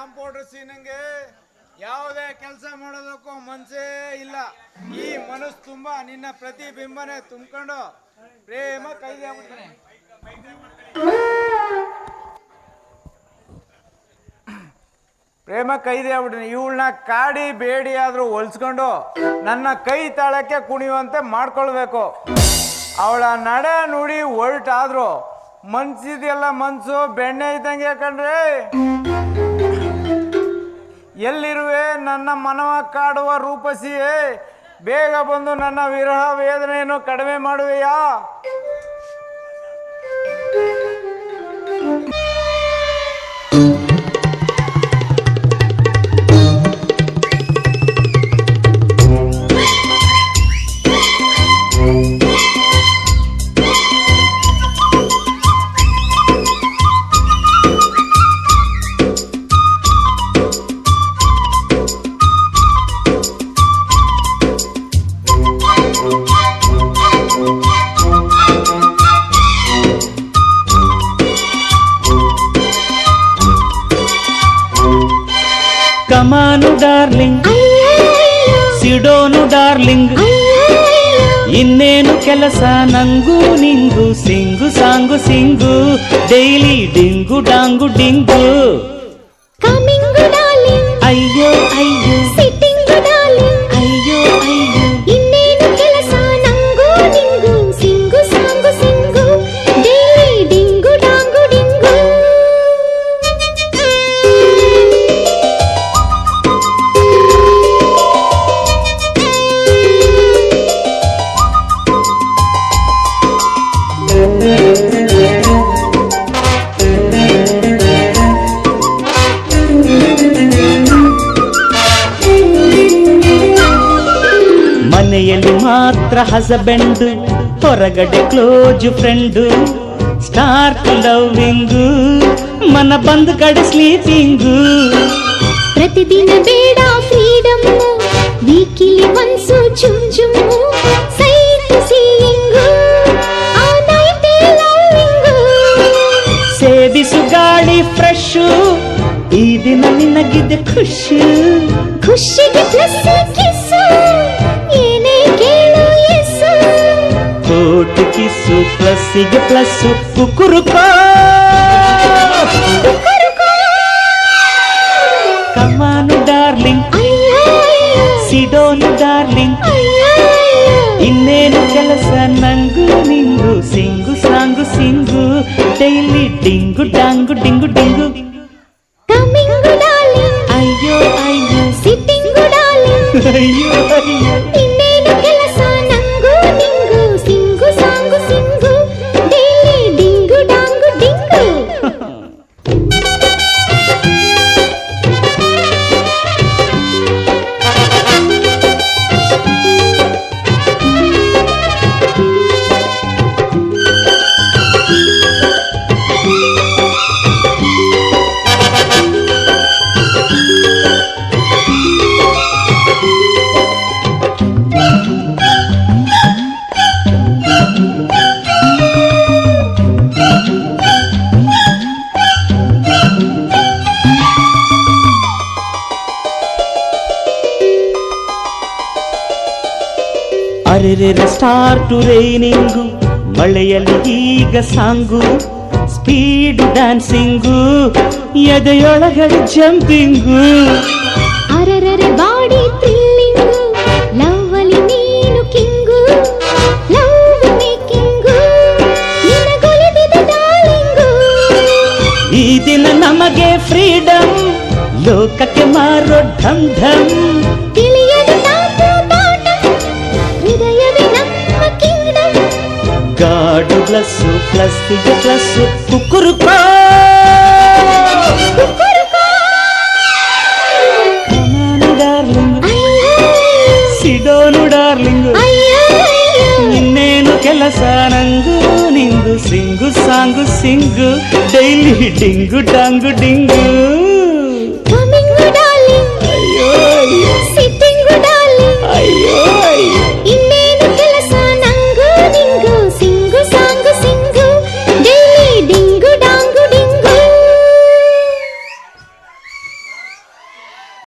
Compounder ಸೀನಂಗೆ ಯಾವುದೇ ಕೆಲಸ ಮಾಡೋದಕ್ಕೂ ಮನ್ಸೇ ಇಲ್ಲ. ಈ ಮನಸ್ಸು ತುಂಬಾ ನಿನ್ನ ಪ್ರತಿಬಿಂಬನೆ ತುಂಬಿಕೊಂಡು ಪ್ರೇಮ ಕೈದೆ ಆಗ್ಬಿಡ್ತಾನೆ. ಪ್ರೇಮ ಕೈದೆ ಆಗ್ಬಿಟ್ಟಿನಿ ಇವಳನ್ನ ಕಾಡಿ ಬೇಡಿ ಆದರೂ ಹೊಲಿಸ್ಕೊಂಡು ನನ್ನ ಕೈ ತಾಳಕ್ಕೆ ಕುಣಿಯುವಂತೆ ಮಾಡ್ಕೊಳ್ಬೇಕು. ಅವಳ ನಡೆ ನುಡಿ ಹೊರಟಾದ್ರು ಮನ್ಸಿದೆಲ್ಲ ಮನ್ಸು, ಬೆಣ್ಣೆ ಇದ್ದಂಗೆ ಕಣ್ರಿ. ಎಲ್ಲಿರುವೆ? ನನ್ನ ಮನವ ಕಾಡುವ ರೂಪಸಿಯೇ. ಬೇಗ ಬಂದು ನನ್ನ ವಿರಹ ವೇದನೆಯನ್ನು ಕಡಿಮೆ ಮಾಡುವೆಯಾ? ಕಮಾನು ಡಾರ್ಲಿಂಗ್ ಸಿಡೋನು ಡಾರ್ಲಿಂಗ್ ಇನ್ನೇನು ಕೆಲಸ ನಂಗೂ ನಿಂಗು sing song sing daily ding dong ding coming darling ಅಯ್ಯೋ ಮನೆಯಲ್ಲಿ ಮಾತ್ರ ಹಸಬೆಂಡು ಹೊರಗಡೆ ಕ್ಲೋಜ್ ಫ್ರೆಂಡು ಸ್ಟಾರ್ಟ್ ಲವ್ವಿಂಗು ಮನ ಬಂದ ಕಡೆ ಸ್ಲೀಪಿಂಗು ಪ್ರತಿದಿನ ಬೇಡ ಫ್ರೀಡಮ್ ವೀಕಿಲಿ ಒನ್ಸು ಚುಮ್ ನಿನಗಿದೆ ಖುಷಿ ಖುಷಿಗೆ ಪ್ಲಸ್ ಕಿಸ್ಸು ಏನೇ ಕೇಳು ಎಸ್ಸು ಕೋಟು ಕಿಸ್ಸು ಪ್ಲಸ್ಸಿಗೆ ಪ್ಲಸ್ ಕುಕುರುಕೋ ಕಮಾನು ಡಾರ್ಲಿಂಗ್ ಅಯ್ಯೋ ಸಿಡೋನು ಡಾರ್ಲಿಂಗ್ ಅಯ್ಯೋ ಇನ್ನೇನು ಕೆಲಸ ನಂಗು ನಿಂಗು sing song sing daily ding dong ding ding 哎呦哎呦。ಅರೆರೆ start ರೈನಿಂಗು ಮಳೆಯಲ್ಲಿ ಈಗ ಸಾಂಗು ಸ್ಪೀಡ್ ಡ್ಯಾನ್ಸಿಂಗು ಎದೆಯೊಳಗಡೆ ಜಂಪಿಂಗು ಅರರರೆ ಬಾಡಿ ಥ್ರಿಲ್ಲಿಂಗು ಲವ್ ಅಲ್ಲಿ ನೀನು ಕಿಂಗು ಲವ್ ಮೇಕಿಂಗು ನಿನಗೊಲಿದಿದೆ ಡಾರ್ಲಿಂಗು ಈ ದಿನ ನಮಗೆ ಫ್ರೀಡಮ್ ಲೋಕಕ್ಕೆ ಮಾರೋ ಢಮ್ ಢಮ್ ప్లస్ ప్లస్ ఇది ప్లస్. కుక్కురుకో! సిడోను డార్లింగ్. నిన్నేను కెలసానంగు. నింగు సింగు సాంగు సింగు. డైలీ డింగు డాంగు డింగు. అయ్యో అయ్యో. అయ్యో